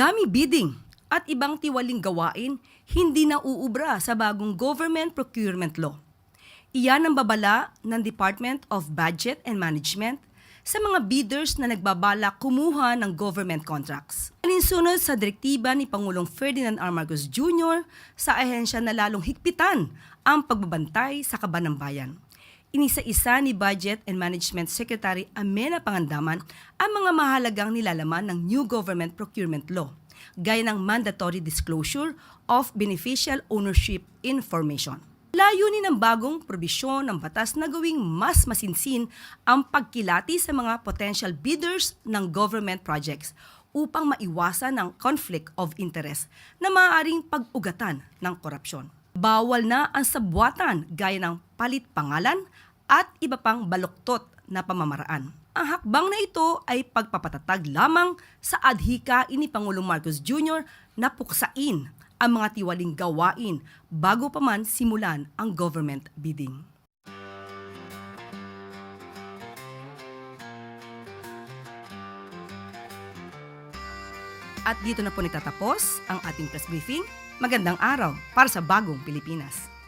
Dummy bidding at ibang tiwaling gawain hindi na uubra sa bagong government procurement law. Iyan ang babala ng Department of Budget and Management sa mga bidders na nagbabala kumuha ng government contracts. Alinsunod sa direktiba ni Pangulong Ferdinand R. Marcos Jr. sa ahensya na lalong higpitan ang pagbabantay sa kaban ng bayan. Inisa-isa ni Budget and Management Secretary Amena Pangandaman ang mga mahalagang nilalaman ng new government procurement law, gaya ng mandatory disclosure of beneficial ownership information. Layunin ng bagong probisyon ng batas na gawing mas masinsin ang pagkilati sa mga potential bidders ng government projects upang maiwasan ang conflict of interest na maaaring pag-ugatan ng korupsyon. Bawal na ang sabwatan gaya ng palit pangalan at iba pang baluktot na pamamaraan. Ang hakbang na ito ay pagpapatatag lamang sa adhika ni Pangulong Marcos Jr. na puksain ang mga tiwaling gawain bago pa man simulan ang government bidding. At dito na po nagtatapos ang ating press briefing. Magandang araw para sa bagong Pilipinas.